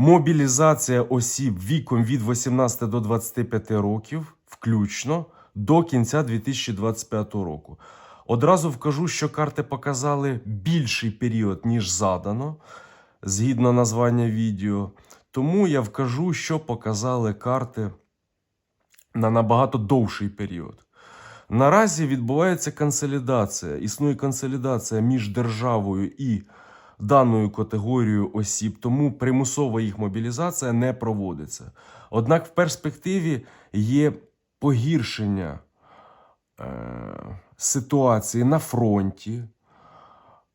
мобілізація осіб віком від 18 до 25 років, включно до кінця 2025 року. Одразу вкажу, що карти показали більший період, ніж задано, згідно названня відео. Тому я вкажу, що показали карти на набагато довший період. Наразі відбувається консолідація. Існує консолідація між державою і даною категорією осіб, тому примусова їх мобілізація не проводиться. Однак в перспективі є погіршення е, ситуації на фронті.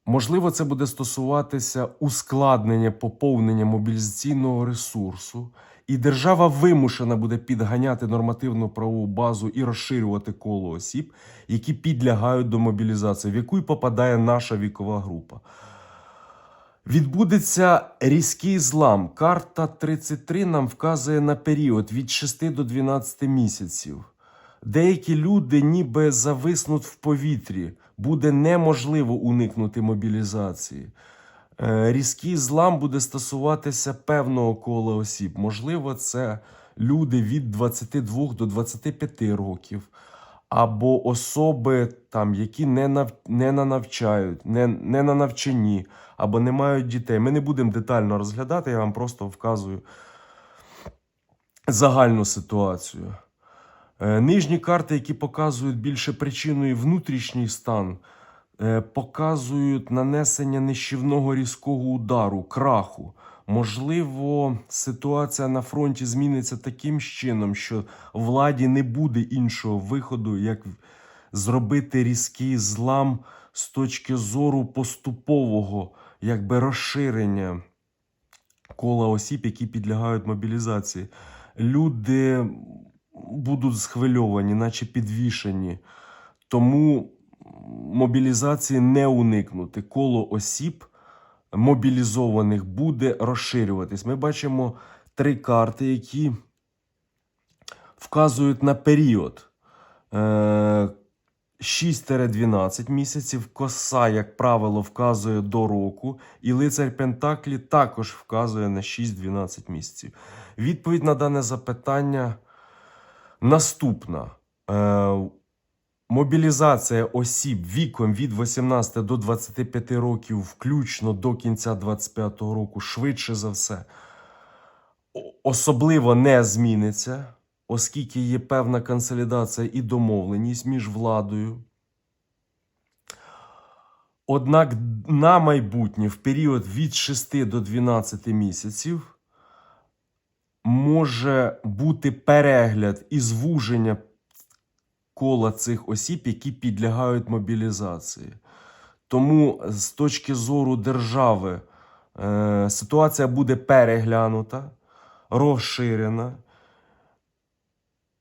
Можливо, це буде стосуватися ускладнення поповнення мобілізаційного ресурсу, і держава вимушена буде підганяти нормативну правову базу і розширювати коло осіб, які підлягають до мобілізації, в яку й попадає наша вікова група. Відбудеться різкий злам. Карта 33 нам вказує на період від 6 до 12 місяців. Деякі люди ніби зависнуть в повітрі, буде неможливо уникнути мобілізації. Е, Різкий злам буде стосуватися певного кола осіб. Можливо, це люди від 22 до 25 років, або особи, там, які не, нав... не на навчають, не, не на навчанні, або не мають дітей. Ми не будемо детально розглядати, я вам просто вказую загальну ситуацію. Е, Нижні карти, які показують більше причиною внутрішній стан, показують нанесення нищівного різкого удару, краху. Можливо, ситуація на фронті зміниться таким чином, що владі не буде іншого виходу, як зробити різкий злам з точки зору поступового якби розширення кола осіб, які підлягають мобілізації. Люди будуть схвильовані, наче підвішені. Тому мобілізації не уникнути. Коло осіб мобілізованих буде розширюватись. Ми бачимо три карти, які вказують на період. Е, 6-12 місяців. Коса, як правило, вказує до року, і лицар Пентаклі також вказує на 6-12 місяців. Відповідь на дане запитання наступна. Мобілізація осіб віком від 18 до 25 років, включно до кінця 25 року, швидше за все, особливо не зміниться, оскільки є певна консолідація і домовленість між владою. Однак на майбутнє в період від 6 до 12 місяців може бути перегляд і звуження кола цих осіб, які підлягають мобілізації. Тому з точки зору держави е, ситуація буде переглянута, розширена,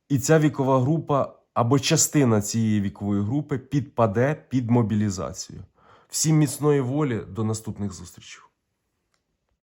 і ця вікова група або частина цієї вікової групи підпаде під мобілізацію. Всім міцної волі, до наступних зустрічей.